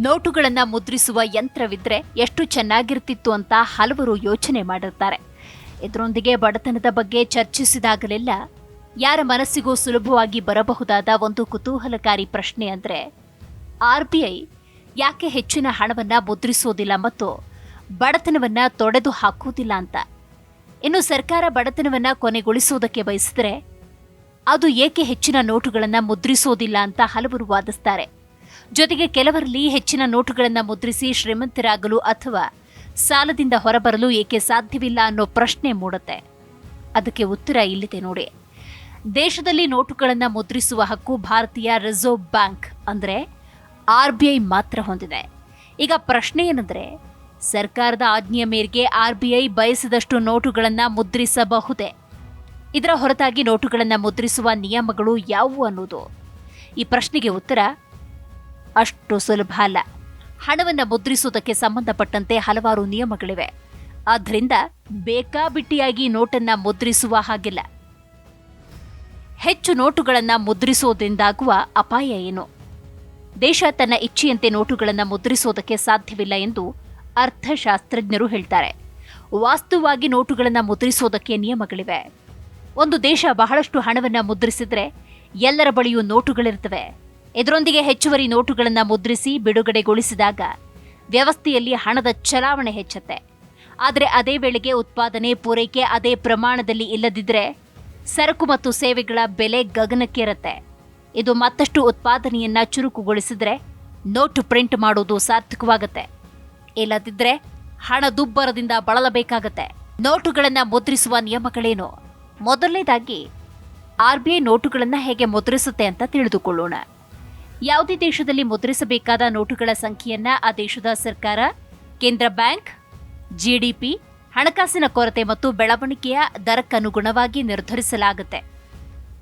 ನೋಟುಗಳನ್ನ ಮುದ್ರಿಸುವ ಯಂತ್ರವಿದ್ರೆ ಎಷ್ಟು ಚೆನ್ನಾಗಿರ್ತಿತ್ತು ಅಂತ ಹಲವರು ಯೋಚನೆ ಮಾಡಿರ್ತಾರೆ. ಇದರೊಂದಿಗೆ ಬಡತನದ ಬಗ್ಗೆ ಚರ್ಚಿಸಿದಾಗಲೆಲ್ಲ ಯಾರ ಮನಸ್ಸಿಗೂ ಸುಲಭವಾಗಿ ಬರಬಹುದಾದ ಒಂದು ಕುತೂಹಲಕಾರಿ ಪ್ರಶ್ನೆ ಅಂದ್ರೆ ಆರ್ಬಿಐ ಯಾಕೆ ಹೆಚ್ಚಿನ ಹಣವನ್ನು ಮುದ್ರಿಸೋದಿಲ್ಲ ಮತ್ತು ಬಡತನವನ್ನು ತೊಡೆದು ಹಾಕುವುದಿಲ್ಲ ಅಂತ? ಇನ್ನು ಸರ್ಕಾರ ಬಡತನವನ್ನು ಕೊನೆಗೊಳಿಸುವುದಕ್ಕೆ ಬಯಸಿದರೆ ಅದು ಏಕೆ ಹೆಚ್ಚಿನ ನೋಟುಗಳನ್ನು ಮುದ್ರಿಸೋದಿಲ್ಲ ಅಂತ ಹಲವರು ವಾದಿಸ್ತಾರೆ. ಜೊತೆಗೆ ಕೆಲವರಲ್ಲಿ ಹೆಚ್ಚಿನ ನೋಟುಗಳನ್ನು ಮುದ್ರಿಸಿ ಶ್ರೀಮಂತರಾಗಲು ಅಥವಾ ಸಾಲದಿಂದ ಹೊರಬರಲು ಏಕೆ ಸಾಧ್ಯವಿಲ್ಲ ಅನ್ನೋ ಪ್ರಶ್ನೆ ಮೂಡುತ್ತೆ. ಅದಕ್ಕೆ ಉತ್ತರ ಇಲ್ಲಿದೆ ನೋಡಿ. ದೇಶದಲ್ಲಿ ನೋಟುಗಳನ್ನು ಮುದ್ರಿಸುವ ಹಕ್ಕು ಭಾರತೀಯ ರಿಸರ್ವ್ ಬ್ಯಾಂಕ್ ಅಂದ್ರೆ ಆರ್ ಬಿ ಐ ಮಾತ್ರ ಹೊಂದಿದೆ. ಈಗ ಪ್ರಶ್ನೆ ಏನಂದರೆ, ಸರ್ಕಾರದ ಆಜ್ಞೆಯ ಮೇರೆಗೆ ಆರ್ ಬಿ ಐ ಬಯಸಿದಷ್ಟು ನೋಟುಗಳನ್ನು ಮುದ್ರಿಸಬಹುದೇ? ಇದರ ಹೊರತಾಗಿ ನೋಟುಗಳನ್ನು ಮುದ್ರಿಸುವ ನಿಯಮಗಳು ಯಾವುವು ಅನ್ನೋದು? ಈ ಪ್ರಶ್ನೆಗೆ ಉತ್ತರ ಅಷ್ಟು ಸುಲಭ ಅಲ್ಲ. ಹಣವನ್ನು ಮುದ್ರಿಸುವುದಕ್ಕೆ ಸಂಬಂಧಪಟ್ಟಂತೆ ಹಲವಾರು ನಿಯಮಗಳಿವೆ. ಆದ್ದರಿಂದ ಬೇಕಾಬಿಟ್ಟಿಯಾಗಿ ನೋಟನ್ನು ಮುದ್ರಿಸುವ ಹಾಗಿಲ್ಲ. ಹೆಚ್ಚು ನೋಟುಗಳನ್ನು ಮುದ್ರಿಸುವುದರಿಂದಾಗುವ ಅಪಾಯ ಏನು? ದೇಶ ತನ್ನ ಇಚ್ಛೆಯಂತೆ ನೋಟುಗಳನ್ನು ಮುದ್ರಿಸುವುದಕ್ಕೆ ಸಾಧ್ಯವಿಲ್ಲ ಎಂದು ಅರ್ಥಶಾಸ್ತ್ರಜ್ಞರು ಹೇಳ್ತಾರೆ. ವಾಸ್ತವವಾಗಿ ನೋಟುಗಳನ್ನು ಮುದ್ರಿಸುವುದಕ್ಕೆ ನಿಯಮಗಳಿವೆ. ಒಂದು ದೇಶ ಬಹಳಷ್ಟು ಹಣವನ್ನು ಮುದ್ರಿಸಿದರೆ ಎಲ್ಲರ ಬಳಿಯೂ ನೋಟುಗಳಿರ್ತವೆ. ಇದರೊಂದಿಗೆ ಹೆಚ್ಚುವರಿ ನೋಟುಗಳನ್ನು ಮುದ್ರಿಸಿ ಬಿಡುಗಡೆಗೊಳಿಸಿದಾಗ ವ್ಯವಸ್ಥೆಯಲ್ಲಿ ಹಣದ ಚಲಾವಣೆ ಹೆಚ್ಚುತ್ತೆ. ಆದರೆ ಅದೇ ವೇಳೆಗೆ ಉತ್ಪಾದನೆ ಪೂರೈಕೆ ಅದೇ ಪ್ರಮಾಣದಲ್ಲಿ ಇಲ್ಲದಿದ್ದರೆ ಸರಕು ಮತ್ತು ಸೇವೆಗಳ ಬೆಲೆ ಗಗನಕ್ಕೇರುತ್ತೆ. ಇದು ಮತ್ತಷ್ಟು ಉತ್ಪಾದನೆಯನ್ನು ಚುರುಕುಗೊಳಿಸಿದರೆ ನೋಟು ಪ್ರಿಂಟ್ ಮಾಡೋದು ಸಾರ್ಥಕವಾಗುತ್ತೆ. ಇಲ್ಲದಿದ್ದರೆ ಹಣದುಬ್ಬರದಿಂದ ಬಳಲಬೇಕಾಗತ್ತೆ. ನೋಟುಗಳನ್ನು ಮುದ್ರಿಸುವ ನಿಯಮಗಳೇನು? ಮೊದಲನೇದಾಗಿ ಆರ್ ಬಿ ಐ ನೋಟುಗಳನ್ನು ಹೇಗೆ ಮುದ್ರಿಸುತ್ತೆ ಅಂತ ತಿಳಿದುಕೊಳ್ಳೋಣ. ಯಾವುದೇ ದೇಶದಲ್ಲಿ ಮುದ್ರಿಸಬೇಕಾದ ನೋಟುಗಳ ಸಂಖ್ಯೆಯನ್ನ ಆ ದೇಶದ ಸರ್ಕಾರ, ಕೇಂದ್ರ ಬ್ಯಾಂಕ್ ಜಿಡಿಪಿ ಹಣಕಾಸಿನ ಕೊರತೆ ಮತ್ತು ಬೆಳವಣಿಗೆಯ ದರಕ್ಕನುಗುಣವಾಗಿ ನಿರ್ಧರಿಸಲಾಗುತ್ತೆ.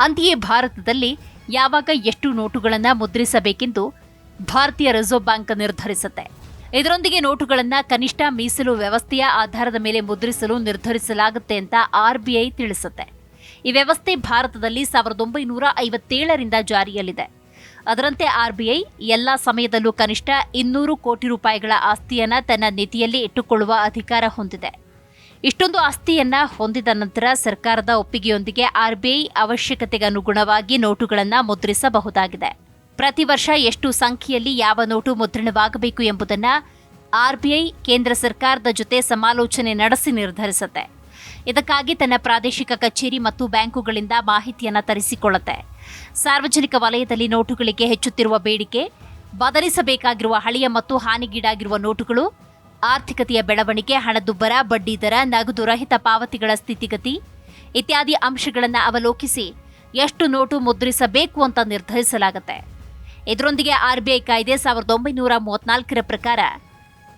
ಅಂತೆಯೇ ಭಾರತದಲ್ಲಿ ಯಾವಾಗ ಎಷ್ಟು ನೋಟುಗಳನ್ನು ಮುದ್ರಿಸಬೇಕೆಂದು ಭಾರತೀಯ ರಿಸರ್ವ್ ಬ್ಯಾಂಕ್ ನಿರ್ಧರಿಸುತ್ತೆ. ಇದರೊಂದಿಗೆ ನೋಟುಗಳನ್ನು ಕನಿಷ್ಠ ಮೀಸಲು ವ್ಯವಸ್ಥೆಯ ಆಧಾರದ ಮೇಲೆ ಮುದ್ರಿಸಲು ನಿರ್ಧರಿಸಲಾಗುತ್ತೆ ಅಂತ ಆರ್ಬಿಐ ತಿಳಿಸುತ್ತೆ. ಈ ವ್ಯವಸ್ಥೆ ಭಾರತದಲ್ಲಿ ಸಾವಿರದ ಒಂಬೈನೂರ ಐವತ್ತೇಳರಿಂದ ಜಾರಿಯಲ್ಲಿದೆ. ಅದರಂತೆ ಆರ್ಬಿಐ ಎಲ್ಲ ಸಮಯದಲ್ಲೂ ಕನಿಷ್ಠ ಇನ್ನೂರು ಕೋಟಿ ರೂಪಾಯಿಗಳ ಆಸ್ತಿಯನ್ನ ತನ್ನ ನಿಧಿಯಲ್ಲಿ ಇಟ್ಟುಕೊಳ್ಳುವ ಅಧಿಕಾರ ಹೊಂದಿದೆ. ಇಷ್ಟೊಂದು ಆಸ್ತಿಯನ್ನ ಹೊಂದಿದ ನಂತರ ಸರ್ಕಾರದ ಒಪ್ಪಿಗೆಯೊಂದಿಗೆ ಆರ್ಬಿಐ ಅವಶ್ಯಕತೆಗೆ ಅನುಗುಣವಾಗಿ ನೋಟುಗಳನ್ನು ಮುದ್ರಿಸಬಹುದಾಗಿದೆ. ಪ್ರತಿ ವರ್ಷ ಎಷ್ಟು ಸಂಖ್ಯೆಯಲ್ಲಿ ಯಾವ ನೋಟು ಮುದ್ರಣವಾಗಬೇಕು ಎಂಬುದನ್ನು ಆರ್ಬಿಐ ಕೇಂದ್ರ ಸರ್ಕಾರದ ಜೊತೆ ಸಮಾಲೋಚನೆ ನಡೆಸಿ ನಿರ್ಧರಿಸುತ್ತೆ. ಇದಕ್ಕಾಗಿ ತನ್ನ ಪ್ರಾದೇಶಿಕ ಕಚೇರಿ ಮತ್ತು ಬ್ಯಾಂಕುಗಳಿಂದ ಮಾಹಿತಿಯನ್ನು ತರಿಸಿಕೊಳ್ಳುತ್ತೆ. ಸಾರ್ವಜನಿಕ ವಲಯದಲ್ಲಿ ನೋಟುಗಳಿಗೆ ಹೆಚ್ಚುತ್ತಿರುವ ಬೇಡಿಕೆ, ಬದಲಿಸಬೇಕಾಗಿರುವ ಹಳೆಯ ಮತ್ತು ಹಾನಿಗೀಡಾಗಿರುವ ನೋಟುಗಳು, ಆರ್ಥಿಕತೆಯ ಬೆಳವಣಿಗೆ, ಹಣದುಬ್ಬರ ಬಡ್ಡಿದರ ನಗದು ರಹಿತ ಪಾವತಿಗಳ ಸ್ಥಿತಿಗತಿ ಇತ್ಯಾದಿ ಅಂಶಗಳನ್ನು ಅವಲೋಕಿಸಿ ಎಷ್ಟು ನೋಟು ಮುದ್ರಿಸಬೇಕು ಅಂತ ನಿರ್ಧರಿಸಲಾಗುತ್ತೆ. ಇದರೊಂದಿಗೆ ಆರ್ಬಿಐ ಕಾಯ್ದೆ ಸಾವಿರದ ಒಂಬೈನೂರ ಮೂವತ್ನಾಲ್ಕರ ಪ್ರಕಾರ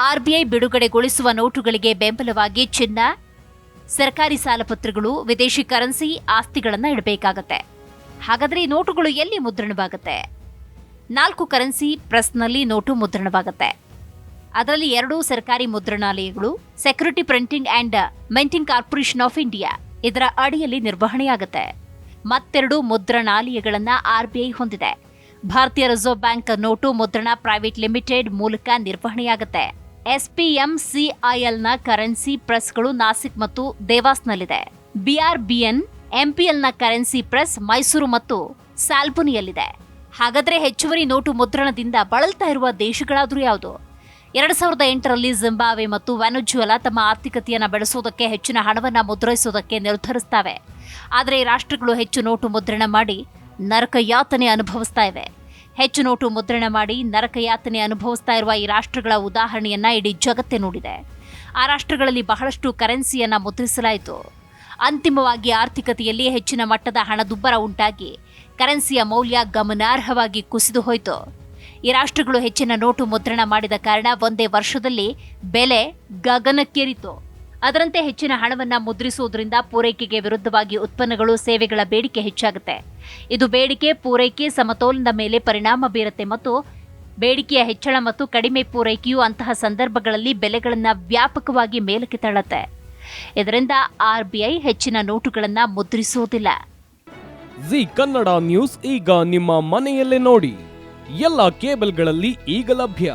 ಆರ್ಬಿಐ ಬಿಡುಗಡೆಗೊಳಿಸುವ ನೋಟುಗಳಿಗೆ ಬೆಂಬಲವಾಗಿ ಚಿನ್ನ ಸರ್ಕಾರಿ ಸಾಲಪತ್ರಗಳು ವಿದೇಶಿ ಕರೆನ್ಸಿ ಆಸ್ತಿಗಳನ್ನು ಇಡಬೇಕಾಗತ್ತೆ. ಹಾಗಾದ್ರೆ ಈ ನೋಟುಗಳು ಎಲ್ಲಿ ಮುದ್ರಣವಾಗುತ್ತೆ? ನಾಲ್ಕು ಕರೆನ್ಸಿ ಪ್ರೆಸ್ನಲ್ಲಿ ನೋಟು ಮುದ್ರಣವಾಗುತ್ತೆ. ಅದರಲ್ಲಿ ಎರಡು ಸರ್ಕಾರಿ ಮುದ್ರಣಾಲಯಗಳು, security printing and minting corporation of India ಇದರ ಅಡಿಯಲ್ಲಿ ನಿರ್ವಹಣೆಯಾಗುತ್ತೆ. ಮತ್ತೆರಡು ಮುದ್ರಣಾಲಯಗಳನ್ನ ಆರ್ಬಿಐ ಹೊಂದಿದೆ. ಭಾರತೀಯ ರಿಸರ್ವ್ ಬ್ಯಾಂಕ್ ನೋಟು ಮುದ್ರಣ ಪ್ರೈವೇಟ್ ಲಿಮಿಟೆಡ್ ಮೂಲಕ ನಿರ್ವಹಣೆಯಾಗುತ್ತೆ. ಎಸ್ಪಿಎಂಸಿಐಎಲ್ನ ಕರೆನ್ಸಿ ಪ್ರೆಸ್ಗಳು ನಾಸಿಕ್ ಮತ್ತು ದೇವಾಸ್ನಲ್ಲಿದೆ. ಬಿಆರ್ಬಿಎನ್, ಎಂಪಿಎಲ್ನ ಕರೆನ್ಸಿ ಪ್ರೆಸ್ ಮೈಸೂರು ಮತ್ತು ಸಾಲ್ಪುನಿಯಲ್ಲಿದೆ ಹಾಗಾದ್ರೆ ಹೆಚ್ಚುವರಿ ನೋಟು ಮುದ್ರಣದಿಂದ ಬಳಲ್ತಾ ಇರುವ ದೇಶಗಳಾದರೂ ಯಾವುದು? ಎರಡು ಸಾವಿರದ ಎಂಟರಲ್ಲಿ ಜಿಂಬಾವೆ ಮತ್ತು ವೆನುಜುವೆಲಾ ತಮ್ಮ ಆರ್ಥಿಕತೆಯನ್ನು ಬೆಳೆಸೋದಕ್ಕೆ ಹೆಚ್ಚಿನ ಹಣವನ್ನು ಮುದ್ರಿಸುವುದಕ್ಕೆ ನಿರ್ಧರಿಸ್ತವೆ. ಆದರೆ ರಾಷ್ಟ್ರಗಳು ಹೆಚ್ಚು ನೋಟು ಮುದ್ರಣ ಮಾಡಿ ನರಕ ಯಾತನೆ ಅನುಭವಿಸ್ತಾ ಇವೆ. ಹೆಚ್ಚು ನೋಟು ಮುದ್ರಣ ಮಾಡಿ ನರಕಯಾತನೆ ಅನುಭವಿಸ್ತಾ ಇರುವ ಈ ರಾಷ್ಟ್ರಗಳ ಉದಾಹರಣೆಯನ್ನ ಇಡೀ ಜಗತ್ತೇ ನೋಡಿದೆ. ಆ ರಾಷ್ಟ್ರಗಳಲ್ಲಿ ಬಹಳಷ್ಟು ಕರೆನ್ಸಿಯನ್ನ ಮುದ್ರಿಸಲಾಯಿತು. ಅಂತಿಮವಾಗಿ ಆರ್ಥಿಕತೆಯಲ್ಲಿ ಹೆಚ್ಚಿನ ಮಟ್ಟದ ಹಣದುಬ್ಬರ ಉಂಟಾಗಿ ಕರೆನ್ಸಿಯ ಮೌಲ್ಯ ಗಮನಾರ್ಹವಾಗಿ ಕುಸಿದು ಹೋಯಿತು. ಈ ರಾಷ್ಟ್ರಗಳು ಹೆಚ್ಚಿನ ನೋಟು ಮುದ್ರಣ ಮಾಡಿದ ಕಾರಣ ಒಂದೇ ವರ್ಷದಲ್ಲಿ ಬೆಲೆ ಗಗನಕ್ಕೇರಿತು. ಅದರಂತೆ ಹೆಚ್ಚಿನ ಹಣವನ್ನು ಮುದ್ರಿಸುವುದರಿಂದ ಪೂರೈಕೆಗೆ ವಿರುದ್ಧವಾಗಿ ಉತ್ಪನ್ನಗಳು ಸೇವೆಗಳ ಬೇಡಿಕೆ ಹೆಚ್ಚಾಗುತ್ತೆ. ಇದು ಬೇಡಿಕೆ, ಪೂರೈಕೆ, ಸಮತೋಲನದ ಮೇಲೆ ಪರಿಣಾಮ ಬೀರುತ್ತೆ ಮತ್ತು ಬೇಡಿಕೆಯ ಹೆಚ್ಚಳ ಮತ್ತು ಕಡಿಮೆ ಪೂರೈಕೆಯು ಅಂತಹ ಸಂದರ್ಭಗಳಲ್ಲಿ ಬೆಲೆಗಳನ್ನು ವ್ಯಾಪಕವಾಗಿ ಮೇಲಕ್ಕೆ ತಳ್ಳುತ್ತೆ. ಇದರಿಂದ ಆರ್ಬಿಐ ಹೆಚ್ಚಿನ ನೋಟುಗಳನ್ನು ಮುದ್ರಿಸುವುದಿಲ್ಲ. ಜಿ ಕನ್ನಡ ನ್ಯೂಸ್ ಈಗ ನಿಮ್ಮ ಮನೆಯಲ್ಲೇ ನೋಡಿ. ಎಲ್ಲ ಕೇಬಲ್ಗಳಲ್ಲಿ ಈಗ ಲಭ್ಯ.